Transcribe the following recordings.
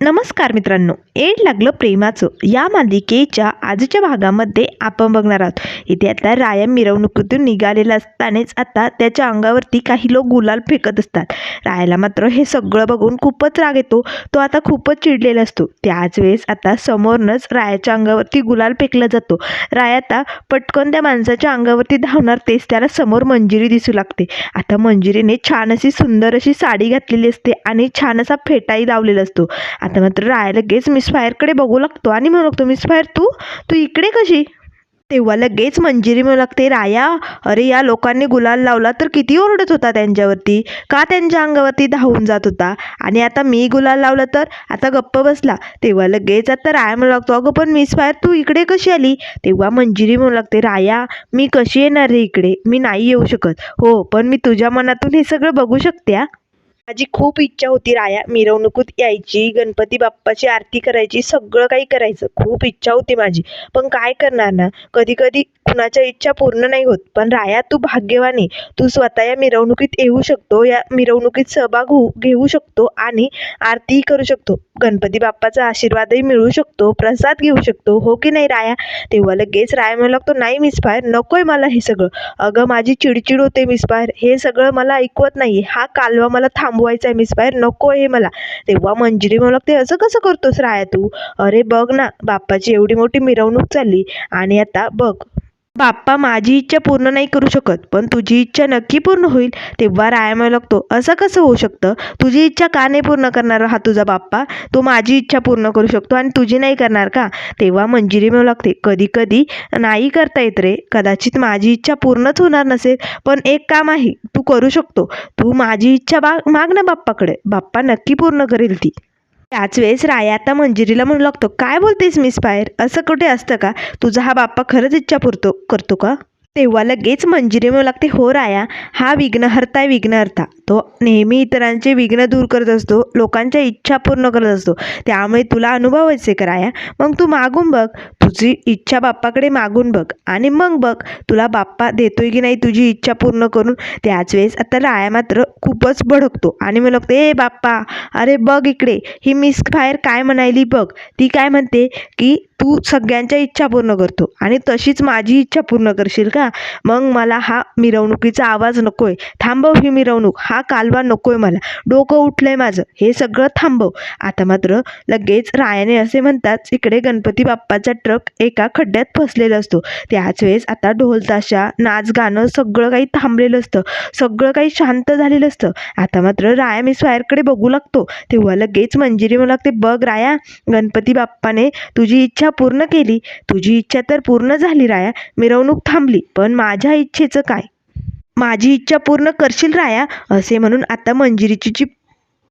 नमस्कार मित्रांनो. एड लागलं प्रेमाचं. या मालिकेच्या आजच्या भागामध्ये आपण बघणार आहोत. इथे आता राया मिरवणुकीतून निघालेला असतानाच आता त्याच्या अंगावरती काही लोक गुलाल फेकत असतात. रायाला मात्र हे सगळं बघून खूपच राग येतो. तो आता खूपच चिडलेला असतो. त्याच वेळेस आता समोरनच रायाच्या अंगावरती गुलाल फेकला जातो. राय आता पटकन त्या माणसाच्या अंगावरती धावणार तेच त्याला समोर मंजिरी दिसू लागते. आता मंजिरीने छान अशी सुंदर अशी साडी घातलेली असते आणि छान असा फेटाही लावलेला असतो. आता मात्र राया लगेच मिस फायरकडे बघू लागतो. आणि म्हणू लागतो मिस फायर तू? तू इकडे कशी? तेव्हा लगेच मंजिरी म्हणू लागते राया अरे या लोकांनी गुलाल लावला तर किती ओरडत होता त्यांच्यावरती. का त्यांच्या अंगावरती धावून जात होता? आणि आता मी गुलाल लावला तर? आता गप्प बसला. तेव्हा लगेच आता राया म्हणू लागतो अगं पण मिस फायर तू इकडे कशी आली? तेव्हा मंजिरी म्हणू लागते राया मी कशी येणार रे इकडे? मी नाही येऊ शकत. हो पण मी तुझ्या मनातून हे सगळं बघू शकते हा. माझी खूप इच्छा होती राया मिरवणुकीत यायची गणपती बाप्पाची आरती करायची सगळं काही करायचं. खूप इच्छा होती माझी. पण काय करणार ना? कधी कधी कुणाच्या इच्छा पूर्ण नाही होत. पण राया तू भाग्यवानी. तू स्वतः या मिरवणुकीत येऊ शकतो या मिरवणुकीत सहभाग होऊ घेऊ शकतो आणि आरतीही करू शकतो. गणपती बाप्पाचा आशीर्वादही मिळू शकतो प्रसाद घेऊ शकतो. हो की नाही राया? तेव्हा लगेच राया म्हणू लागतो नाही मिस फायर नकोय मला हे सगळं. अगं माझी चिडचिड होते मिस फायर हे सगळं मला ऐकवत नाही हा कालवा मला थांब थांबवायचं आहे मिस नको हे मला. तेव्हा मंजिरी म्हणू लागते असं कसं करतोस राया तू? अरे बघ ना बाप्पाची एवढी मोठी मिरवणूक चालली आणि आता बघ बाप्पा माझी इच्छा पूर्ण नाही करू शकत पण तुझी इच्छा नक्की पूर्ण होईल तेव्हा राया म्हणू लागतो. असं कसं होऊ शकतं? तुझी इच्छा का नाही पूर्ण करणार हा तुझा बाप्पा? तो माझी इच्छा पूर्ण करू शकतो आणि तुझी नाही करणार का? तेव्हा मंजिरी म्हणू लागते. कधी कधी नाही करता येत रे. कदाचित माझी इच्छा पूर्णच होणार नसेल पण एक काम आहे तू करू शकतो. तू माझी इच्छा बा माग ना बाप्पाकडे. बाप्पा नक्की पूर्ण करेल ती. त्याच वेळेस राया आता मंजिरीला म्हणू लागतो काय बोलतेस मिस पायर असं कुठे असतं का? तुझा हा बाप्पा खरंच इच्छा पुरतो करतो का? तेव्हा लगेच मंजिरी म्हणू लागते हो राया हा विघ्नहर्ता आहे विघ्नहर्ता. तो नेहमी इतरांचे विघ्न दूर करत असतो. लोकांच्या इच्छा पूर्ण करत असतो. त्यामुळे तुला अनुभवायचे कराया मग तू मागून बघ. तुझी इच्छा बाप्पाकडे मागून बघ. आणि मग बघ तुला बाप्पा देतोय की नाही तुझी इच्छा पूर्ण करून? त्याच वेळेस आता राया मात्र खूपच भडकतो. आणि मला लागतो ए बाप्पा अरे बघ इकडे. ही मिस फायर काय म्हणायली बघ. ती काय म्हणते की तू सगळ्यांच्या इच्छा पूर्ण करतो. आणि तशीच माझी इच्छा पूर्ण करशील का? मग मला हा मिरवणुकीचा आवाज नकोय. थांबव ही मिरवणूक. हा कालवा नकोय मला. डोकं उठलंय माझं. हे सगळं थांबव. आता मात्र लगेच रायाने असे म्हणतात इकडे गणपती बाप्पाचा ट्रक एका खड्ड्यात फसलेला असतो. त्याच वेळेस आता ढोलताशा नाच गाणं सगळं काही थांबलेलं असतं. सगळं काही शांत झालेलं असतं. आता मात्र राया मिस फायरकडे बघू लागतो. तेव्हा लगेच मंजिरी म्हणू लागते बघ राया गणपती बाप्पाने तुझी इच्छा पूर्ण केली. तुझी इच्छा तर पूर्ण झाली राया. मिरवणूक थांबली. पण माझ्या इच्छेचं काय? माझी इच्छा पूर्ण करशील राया असे म्हणून आता मंजिरीची जी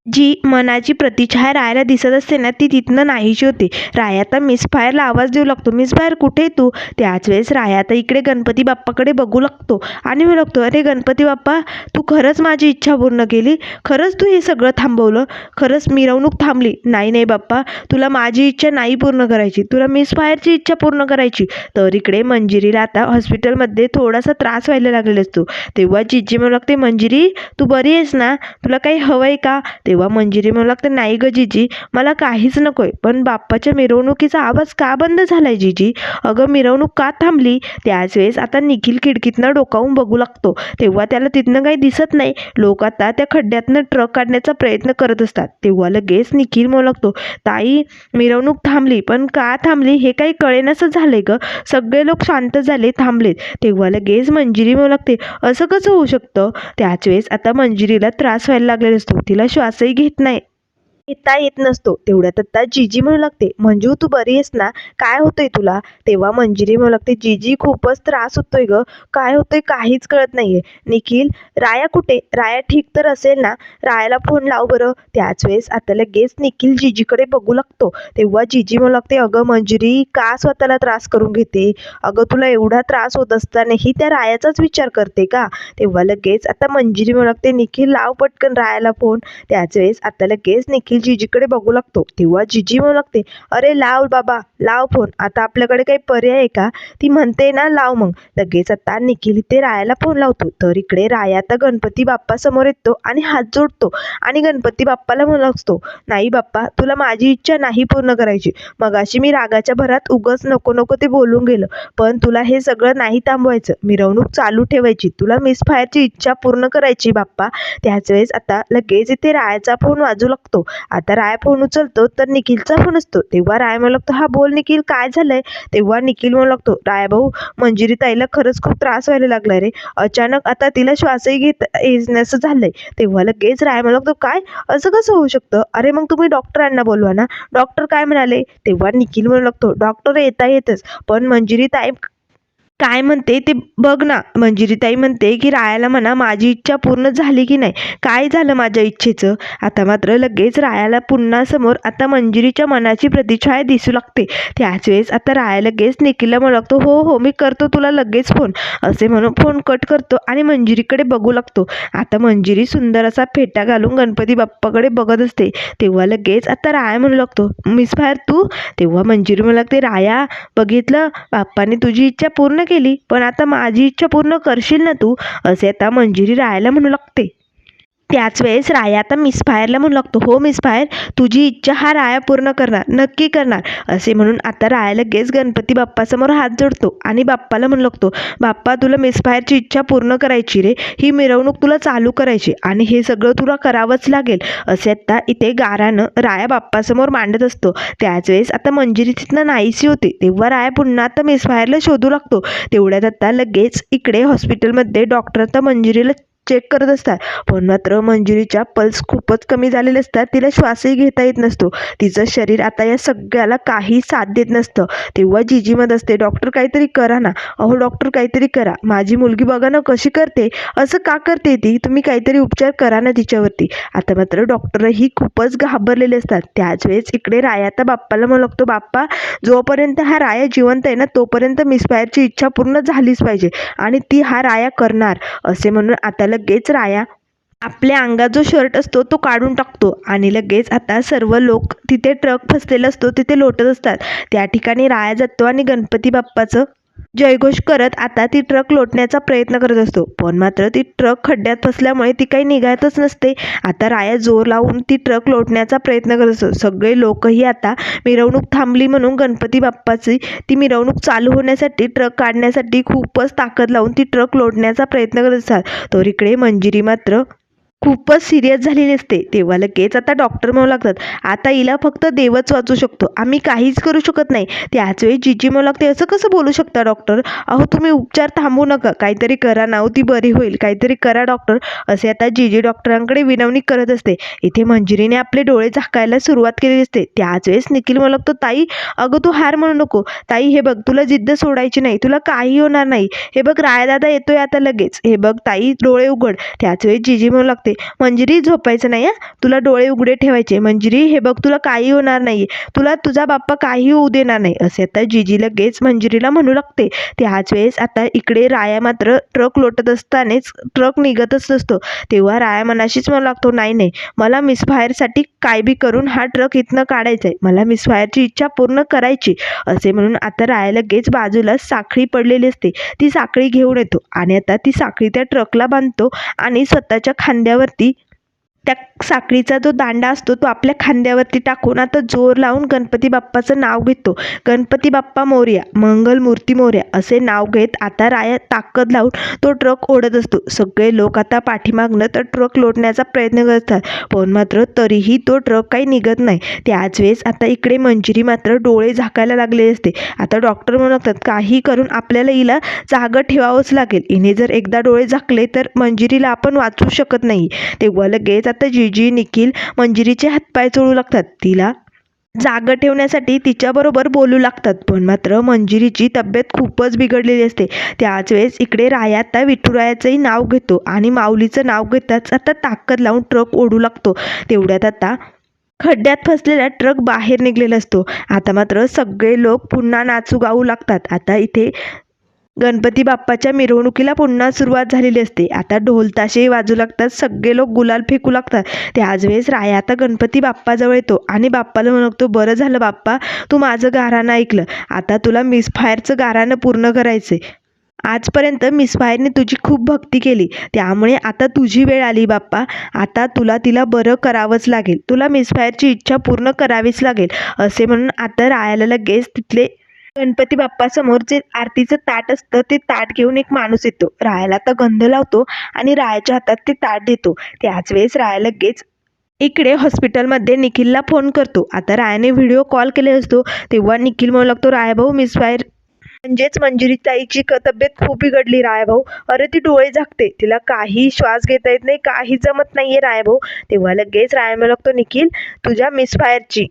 जी मनाची प्रतिछाया रायाला दिसत असते ना ती तिथनं नाहीशी होते. राया आता मिस फायरला आवाज देऊ लागतो. मिस फायर कुठे तू? त्याच वेळेस राया आता इकडे गणपती बाप्पाकडे बघू लागतो. आणि म्हणू लागतो अरे गणपती बाप्पा तू खरंच माझी इच्छा पूर्ण केली. खरंच तू हे सगळं थांबवलं. खरंच मिरवणूक थांबली. नाही नाही बाप्पा तुला माझी इच्छा नाही पूर्ण करायची. तुला मिस फायरची इच्छा पूर्ण करायची. तर इकडे मंजिरीला आता हॉस्पिटलमध्ये थोडासा त्रास व्हायला लागलेला असतो. तेव्हा जिजी म्हणू लागते मंजिरी तू बरी आहेस ना? तुला काही हवं आहे का? तेव्हा मंजिरी म्हणू लागते नाही ग जिजी मला काहीच नको आहे पण बाप्पाच्या मिरवणुकीचा आवाज का बंद झालाय जिजी? अगं मिरवणूक का थांबली? त्याच वेळेस आता निखिल खिडकीतनं डोकावून बघू लागतो तेव्हा त्याला तिथनं काही दिसत नाही. लोक आता त्या खड्ड्यातनं ट्रक काढण्याचा प्रयत्न करत असतात तेव्हा लगेच निखिल म्हणू लागतो ताई मिरवणूक थांबली पण का थांबली? हे काही कळेनासं झालंय ग. सगळे लोक शांत झाले थांबलेत. तेव्हा लगेच मंजिरी म्हणू लागते असं कसं होऊ शकतं? त्याच वेळेस आता मंजिरीला त्रास व्हायला लागलेला असतो तिला श्वास श्वासही घेत नाही घेता येत नसतो. तेवढ्यात आत्ता जिजी म्हणू लागते मंजू तू बरी आहेस ना? काय होतंय तुला? तेव्हा मंजिरी म्हणू लागते जिजी खूपच त्रास होतोय ग. काय होतंय काहीच कळत नाहीये. निखिल राया कुठे? राया ठीक तर असेल ना? रायाला फोन लाव बरं. त्याच वेळेस आता लगेच निखिल जिजीकडे बघू लागतो. तेव्हा जीजी म्हणू लागते अगं मंजिरी का स्वतःला त्रास करून घेते? अगं तुला एवढा त्रास होत असतानाही त्या रायाचाच विचार करते का? तेव्हा लगेच आता मंजिरी म्हणू लागते निखिल लाव पटकन रायाला फोन त्याच वेळेस आता लगेच निखिल जिजीकडे बघू लागतो तेव्हा जिजी म्हणू लागते अरे लाव बाबा लाव फोन. आता आपल्याकडे काही पर्याय आहे का? ती म्हणते ना लाव मग. लगेच आता निखिल इथे रायाला फोन लावतो. तर इकडे राया आता गणपती बाप्पासमोर येतो आणि हात जोडतो आणि गणपती बाप्पाला म्हणतो नाही बाप्पा तुला माझी इच्छा नाही पूर्ण करायची. मगाशी मी रागाच्या भरात उगच नको नको ते बोलून गेलं. पण तुला हे सगळं नाही थांबवायचं. मिरवणूक चालू ठेवायची. तुला मिस फायरची इच्छा पूर्ण करायची बाप्पा. त्याच वेळेस आता लगेच इथे रायाचा फोन वाजू लागतो. आता राया फोन उचलतो तर निखिलचा फोन असतो. तेव्हा राय म्हणू लागतो हा बोल निखिल काय झालंय? तेव्हा निखिल म्हणू लागतो रायाभाऊ मंजिरी ताईला खरंच खूप त्रास व्हायला लागला रे. अचानक आता तिला श्वासही घेत येण्याचं झालंय. तेव्हा लगेच राय म्हणू लागतो काय? असं कसं होऊ शकतं? अरे मग तुम्ही डॉक्टरांना बोलवा ना. डॉक्टर काय म्हणाले? तेव्हा निखिल म्हणू लागतो डॉक्टर येता येतच पण मंजिरी ताई काय म्हणते ते बघ ना. मंजिरीताई म्हणते की रायाला म्हणा माझी इच्छा पूर्ण झाली की नाही. काय झालं माझ्या इच्छेचं? आता मात्र लगेच रायाला पुन्हा समोर आता मंजिरीच्या मनाची प्रतिछाया दिसू लागते. त्याच वेळेस आता राया लगेच निखिलला म्हणू लागतो हो हो मी करतो तुला लगेच फोन. असे म्हणून फोन कट करतो आणि मंजिरीकडे बघू लागतो. आता मंजिरी सुंदर असा फेटा घालून गणपती बाप्पाकडे बघत असते. तेव्हा लगेच आता राया म्हणू लागतो मिस बाहेर तू? तेव्हा मंजिरी म्हणू लागते राया बघितलं? बाप्पाने तुझी इच्छा पूर्ण केली पण आता माझी इच्छा पूर्ण करशील ना तू? असे आता मंजिरी राहायला म्हणू लागते. त्याच वेळेस राया आता मिसफायरला म्हणू लागतो हो मिसफायर तुझी इच्छा हा राया पूर्ण करणार नक्की करणार. असे म्हणून आता राया लगेच गणपती बाप्पासमोर हात जोडतो आणि बाप्पाला म्हणू लागतो बाप्पा तुला मिसफायरची इच्छा पूर्ण करायची रे. ही मिरवणूक तुला चालू करायची आणि हे सगळं तुला करावंच लागेल. असे आता इथे गारानं राया बाप्पासमोर मांडत असतो. त्याच वेळेस आता मंजिरी तिथनं नाहीशी होते. तेव्हा राया पुन्हा आता मिसफायरला शोधू लागतो. तेवढ्यात आता लगेच इकडे हॉस्पिटलमध्ये डॉक्टर आता मंजिरीला चेक करत असतात. पण मात्र मंजुरीच्या पल्स खूपच कमी झालेले असतात. तिला श्वासही घेता येत नसतो. तिचं शरीर आता या सगळ्याला काही साथ देत नसतं. तेव्हा जिजी मत असते डॉक्टर काहीतरी करा ना. अहो डॉक्टर काहीतरी करा. माझी मुलगी बघा ना कशी करते. असं का करते ती? तुम्ही काहीतरी उपचार करा ना तिच्यावरती. आता मात्र डॉक्टरही खूपच घाबरलेले असतात. त्याच वेळेस इकडे राया आता बाप्पाला म्हणू लागतो बाप्पा जोपर्यंत हा राया जिवंत आहे ना तोपर्यंत मिसफायरची इच्छा पूर्ण झालीच पाहिजे आणि ती हा राया करणार. असे म्हणून आता लगेच राया. आपल्या अंगात जो शर्ट असतो तो काढून टाकतो आणि लगेच आता सर्व लोक तिथे ट्रक फसलेला असतो तिथे लोटत असतात. त्या ठिकाणी राया जातो आणि गणपती बाप्पाचं जयघोष करत आता ती ट्रक लोटण्याचा प्रयत्न करत असतो. पण मात्र ती ट्रक खड्ड्यात फसल्यामुळे ती काही निघायतच नसते. आता राया जोर लावून ती ट्रक लोटण्याचा प्रयत्न करत असतो. सगळे लोकही आता मिरवणूक थांबली म्हणून गणपती बाप्पाची ती मिरवणूक चालू होण्यासाठी ट्रक काढण्यासाठी खूपच ताकद लावून ती ट्रक लोटण्याचा प्रयत्न करत असतात. तर इकडे मंजिरी मात्र खूपच सिरियस झालेली असते. तेव्हा लगेच आता डॉक्टर म्हणू लागतात आता हिला फक्त देवच वाचू शकतो. आम्ही काहीच करू शकत नाही. त्याच वेळी जिजी म्हणू लागते असं कसं बोलू शकता डॉक्टर अहो तुम्ही उपचार थांबू नका. काहीतरी करा ना हो, ती बरी होईल. काहीतरी करा डॉक्टर असे आता जिजी डॉक्टरांकडे विनवणी करत असते. इथे मंजिरीने आपले डोळे झाकायला सुरुवात केलेली असते. त्याच वेळेस निखिल म्हणू लागतो ताई अगं तू हार म्हणू नको. ताई हे बघ तुला जिद्द सोडायची नाही. तुला काही होणार नाही. हे बघ रायदादा येतोय आता लगेच. हे बघ ताई डोळे उघड. त्याच वेळी जिजी म्हणू लागते मंजिरी झोपायचं नाही हं? तुला डोळे उघडे ठेवायचे. मंजिरी हे बघ तुला काही होणार नाही तुला तुझा बाप्पा काही होऊ देणार नाही. असे आता जिजी लगेच मंजिरीला म्हणू लागते. त्याच वेळेस आता इकडे राया मात्र ट्रक लोटत असतानाच ट्रक निघतच नसतो. तेव्हा राया मनाशीच म्हणू लागतो नाही नाही मला मिसफायरसाठी काय बी करून हा ट्रक इथनं काढायचा आहे मला मिसफायरची इच्छा पूर्ण करायची. असे म्हणून आता राया लगेच बाजूला साखळी पडलेली असते. ती साखळी घेऊन येतो आणि आता ती साखळी त्या ट्रकला बांधतो आणि स्वतःच्या खांद्यावर खांद्यावरती त्या साखळीचा जो दांडा असतो तो आपल्या खांद्यावरती टाकून आता जोर लावून गणपती बाप्पाचं नाव घेतो. गणपती बाप्पा मोर्या मंगलमूर्ती मोर्या असे नाव घेत आता राया ताकद लावून तो ट्रक ओढत असतो. सगळे लोक आता पाठीमागणं तर ट्रक लोटण्याचा प्रयत्न करतात पण मात्र तरीही तो ट्रक काही निघत नाही. त्याच वेळेस आता इकडे मंजिरी मात्र डोळे झाकायला लागले असते. आता डॉक्टर म्हणतात काही करून आपल्याला हिला जागं ठेवावंच लागेल. हिने जर एकदा डोळे झाकले तर मंजिरीला आपण वाचू शकत नाही. तेव्हा लगेच आता जीजी निखिल मंजिरीचे हातपाय चोळू लागतात. तिला जागं ठेवण्यासाठी तिच्याबरोबर बोलू लागतात पण मात्र मंजिरीची तब्येत खूपच बिघडलेली असते. त्याच वेळेस इकडे राया आता विठुरायाचंही नाव घेतो आणि माऊलीचं नाव घेताच आता ताकद लावून ट्रक ओढू लागतो. तेवढ्यात आता खड्ड्यात फसलेला ट्रक बाहेर निघलेला असतो. आता मात्र सगळे लोक पुन्हा नाचू गाऊ लागतात. आता इथे गणपती बाप्पाच्या मिरवणुकीला पुन्हा सुरुवात झालेली असते. आता ढोल ताशे वाजू लागतात. सगळे लोक गुलाल फेकू लागतात. त्याच वेळेस राया आता गणपती बाप्पाजवळ येतो आणि बाप्पाला म्हणतो बरं झालं बाप्पा तू माझं गाराणं ऐकलं. आता तुला मिसफायरचं गाराणं पूर्ण करायचं आजपर्यंत मिसफायरने तुझी खूप भक्ती केली. त्यामुळे आता तुझी वेळ आली बाप्पा. आता तुला तिला बरं करावंच लागेल. तुला मिसफायरची इच्छा पूर्ण करावीच लागेल. असे म्हणून आता रायाला लगेच तिथले गणपती बाप्पासमोर जे आरतीचं ताट असतं ते ताट घेऊन एक माणूस येतो. रायाला आता गंध लावतो आणि रायाच्या हातात ते ताट देतो. त्याच वेळेस राया लगेच इकडे हॉस्पिटलमध्ये निखिलला फोन करतो. आता रायाने व्हिडिओ कॉल केले असतो तेव्हा निखिल म्हणू लागतो रायभाऊ मिसफायर म्हणजेच मंजिरी ताईची क तब्येत खूप बिघडली रायभाऊ अरे ती डोळे झाकते. तिला काही श्वास घेता येत नाही काही जमत नाहीये रायभाऊ तेव्हा लगेच राय म्हणू लागतो निखिल तुझ्या मिसफायरची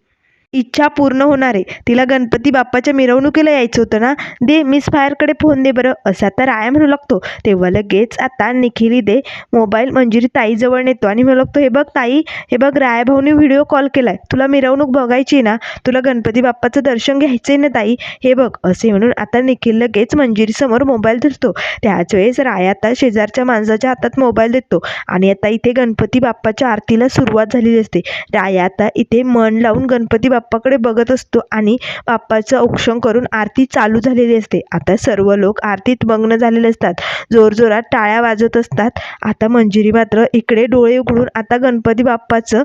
इच्छा पूर्ण होणार आहे. तिला गणपती बाप्पाच्या मिरवणुकीला यायचं होतं ना? दे मिस फायरकडे फोन दे बरं. असं आता राया म्हणू लागतो. तेव्हा लगेच आता निखिली दे मोबाईल मंजिरी ताईजवळ नेतो. आणि म्हणू लागतो हे बघ ताई हे बघ रायाभाऊने व्हिडिओ कॉल केलाय. तुला मिरवणूक बघायची आहे ना? तुला गणपती बाप्पाचं दर्शन घ्यायचंय ना ताई? हे बघ असे म्हणून आता निखिल लगेच मंजिरीसमोर मोबाईल धरतो. त्याच वेळेस राया आता शेजारच्या माणसाच्या हातात मोबाईल देतो. आणि आता इथे गणपती बाप्पाच्या आरतीला सुरुवात झालेली असते. राया आता इथे मन लावून गणपती बाप्पाकडे बघत असतो आणि बाप्पाचं औक्षण करून आरती चालू झालेली असते. आता सर्व लोक आरतीत मग्न झालेले असतात. जोरजोरात टाळ्या वाजत असतात. आता मंजिरी मात्र इकडे डोळे उघडून आता गणपती बाप्पाचं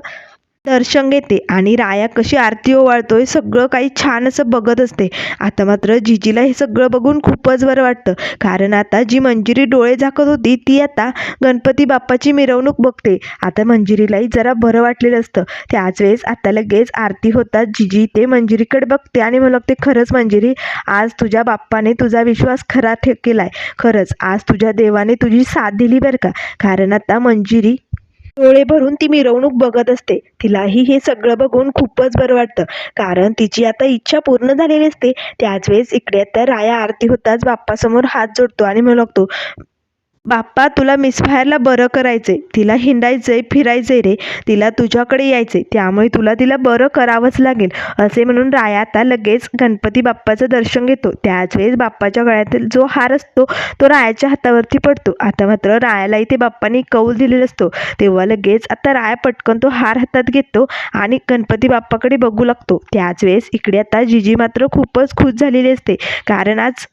दर्शन घेते आणि राया कशी आरती ओवाळतोय सगळं काही छान असं बघत असते. आता मात्र जिजीला हे सगळं बघून खूपच बरं वाटतं. कारण आता जी मंजिरी डोळे झाकत होती ती आता गणपती बाप्पाची मिरवणूक बघते. आता मंजिरीलाही जरा बरं वाटलेलं असतं. त्याच वेळेस आता लगेच आरती होतात जिजी ते मंजिरीकडे बघते आणि मला लागते खरंच मंजिरी आज तुझ्या बाप्पाने तुझा विश्वास खरा ठे केलाय. खरंच आज तुझ्या देवाने तुझी साथ दिली बरं का? कारण आता मंजिरी डोळे भरून ती मिरवणूक बघत असते. तिलाही हे सगळं बघून खूपच बरं वाटतं. कारण तिची आता इच्छा पूर्ण झालेली असते. त्याच वेळेस इकडे आता राया आरती होताच बाप्पासमोर हात जोडतो आणि म्हणू लागतो बाप्पा तुला मिसफायरला बरं करायचंय. तिला हिंडायचंय फिरायचंय रे. तिला तुझ्याकडे यायचंय. त्यामुळे तुला तिला बरं करावंच लागेल. असे म्हणून राया आता लगेच गणपती बाप्पाचं दर्शन घेतो. त्याच वेळेस बाप्पाच्या गळ्यातील जो हार असतो तो रायाच्या हातावरती पडतो. आता मात्र रायाला इथे बाप्पाने कौल दिलेला असतो. तेव्हा लगेच आता राया पटकन तो हार हातात घेतो आणि गणपती बाप्पाकडे बघू लागतो. त्याच वेळेस इकडे आता जिजी मात्र खूपच खुश झालेली असते. कारण आज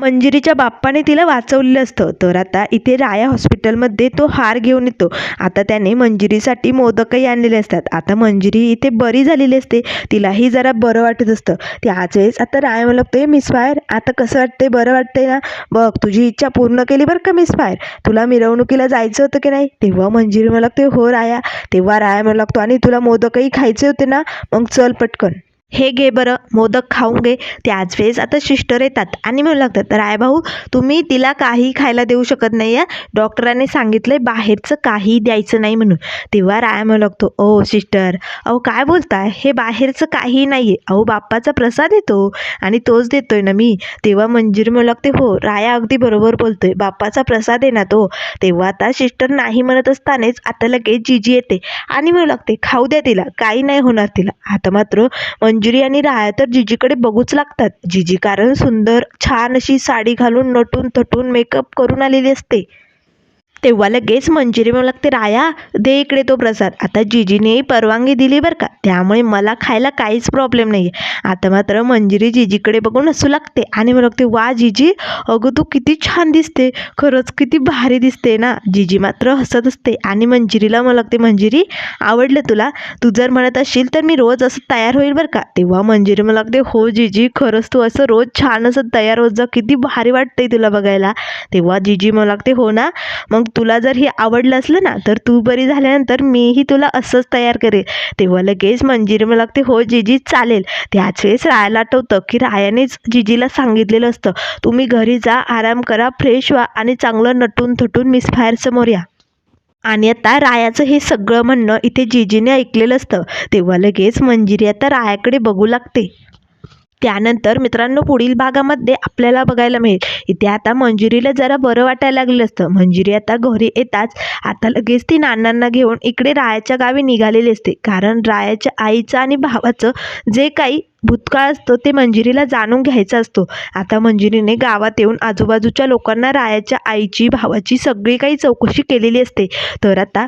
मंजिरीच्या बाप्पाने तिला वाचवलेलं असतं. तर आता इथे राया हॉस्पिटलमध्ये तो हार घेऊन येतो. आता त्याने मंजिरीसाठी मोदकही आणलेले असतात. आता मंजिरी इथे बरी झालेली असते. तिलाही जरा बरं वाटत असतं. त्याच वेळेस आता राया मला बघतोय मिस फायर आता कसं वाटतंय? बरं वाटतंय ना? बघ तुझी इच्छा पूर्ण केली बरं का मिस फायर? तुला मिरवणुकीला जायचं होतं की नाही? तेव्हा मंजिरी मला लागते हो राया. तेव्हा राया मला लागतो आणि तुला मोदकही खायचे होते ना? मग चल पटकन. हे घे बरं मोदक खाऊन घे. त्याच वेळेस आता सिस्टर येतात आणि म्हणू लागतात राय भाऊ तुम्ही तिला काही खायला देऊ शकत नाही आहे डॉक्टरांनी सांगितलं आहे बाहेरचं काही द्यायचं नाही म्हणून. तेव्हा राय म्हणू लागतो ओ सिस्टर अहो काय बोलताय? हे बाहेरचं काही नाही आहे अहो बाप्पाचा प्रसाद येतो आणि तोच देतोय ना मी. तेव्हा मंजिरी म्हणू लागते हो राया अगदी बरोबर बोलतोय. बाप्पाचा प्रसाद आहे ना तो. तेव्हा आता सिस्टर नाही म्हणत असतानाच आता लगेच जिजी येते आणि म्हणू लागते खाऊ द्या तिला काही नाही होणार तिला. आता मात्र मंजुरी आणि राया तर जिजीकडे बघूच लागतात. जिजी कारण सुंदर छान अशी साडी घालून नटून थटून मेकअप करून आलेली असते. तेव्हा लगेच मंजिरी म्हणू लागते राया दे इकडे तो प्रसाद. आता जिजीने परवानगी दिली बरं का? त्यामुळे मला खायला काहीच प्रॉब्लेम नाही आहे आता मात्र मंजिरी जिजीकडे बघून हसू लागते आणि म्हणू लागते वा जिजी अगं तू किती छान दिसते. खरंच किती भारी दिसते ना. जिजी मात्र हसत असते आणि मंजिरीला म्हणू लागते मंजिरी आवडलं तुला? तू जर म्हणत असशील तर मी रोज असं तयार होईल बरं का? तेव्हा मंजिरी मला लागते हो जिजी खरंच तू असं रोज छान असं तयार होत जा. किती भारी वाटतंय तुला बघायला. तेव्हा जिजी मला लागते हो ना? मग तुला जर हे आवडलं असलं ना तर तू बरी झाल्यानंतर मीही तुला असंच तयार करेल. तेव्हा लगेच मंजिरी मला लागते हो जिजी चालेल. त्याच वेळेस रायाला आठवतं की रायानेच जिजीला सांगितलेलं असतं तुम्ही घरी जा आराम करा फ्रेश व्हा आणि चांगलं नटून थटून मिस फायर समोर या. आणि आता रायाचं हे सगळं म्हणणं इथे जिजीने ऐकलेलं असतं. तेव्हा लगेच मंजिरी आता रायाकडे बघू लागते. त्यानंतर मित्रांनो पुढील भागामध्ये आपल्याला बघायला मिळेल. इथे आता मंजिरीला जरा बरं वाटायला लागलेलं असतं. मंजिरी आता घरी येताच आता लगेच ती नानांना घेऊन इकडे रायाच्या गावी निघालेली असते. कारण रायाच्या आईचं आणि भावाचं जे काही भूतकाळ असतो ते मंजिरीला जाणून घ्यायचा असतो. आता मंजिरीने गावात येऊन आजूबाजूच्या लोकांना रायाच्या आईची भावाची सगळी काही चौकशी केलेली असते. तर आता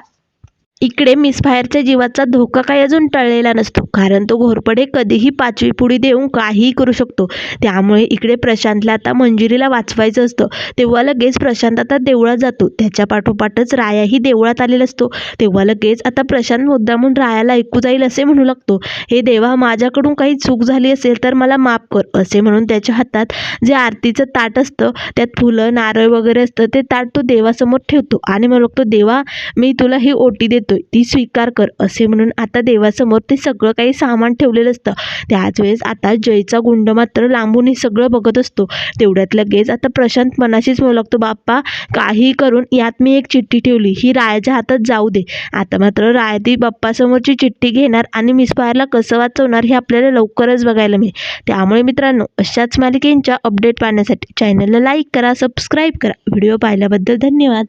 इकडे मिसफायरच्या जीवाचा धोका काही अजून टळलेला नसतो कारण तो घोरपडे कधीही पाचवी पुडी देऊन काहीही करू शकतो. त्यामुळे इकडे प्रशांतला आता मंजिरीला वाचवायचं असतं. तेव्हा लगेच प्रशांत आता देवळात जातो. त्याच्या पाठोपाठच रायाही देवळात आलेला असतो. तेव्हा लगेच आता प्रशांत मुद्दामून रायाला ऐकू जाईल असे म्हणू लागतो. हे देवा माझ्याकडून काही चूक झाली असेल तर मला माफ कर असे म्हणून त्याच्या हातात जे आरतीचं ताट असतं त्यात फुलं नारळ वगैरे असतं ते ताट तो देवासमोर ठेवतो. आणि मग तो देवा मी तुला ही ओटी देतो. करतोय. ती स्वीकार कर असे म्हणून आता देवासमोर ते सगळं काही सामान ठेवलेलं असतं. त्याच वेळेस आता जयचा गुंड मात्र लांबून हे सगळं बघत असतो. तेवढ्यात लगेच आता प्रशांत मनाशीच म्हणू लागतो बाप्पा काही करून यात मी एक चिठ्ठी ठेवली. ही रायाच्या हातात जाऊ दे. आता मात्र राय ती बाप्पासमोरची चिठ्ठी घेणार आणि मिसफायरला कसं वाचवणार हे आपल्याला लवकरच बघायला मिळेल. त्यामुळे मित्रांनो अशाच मालिकेंच्या अपडेट पाहण्यासाठी चॅनलला लाईक करा सबस्क्राईब करा. व्हिडिओ पाहिल्याबद्दल धन्यवाद.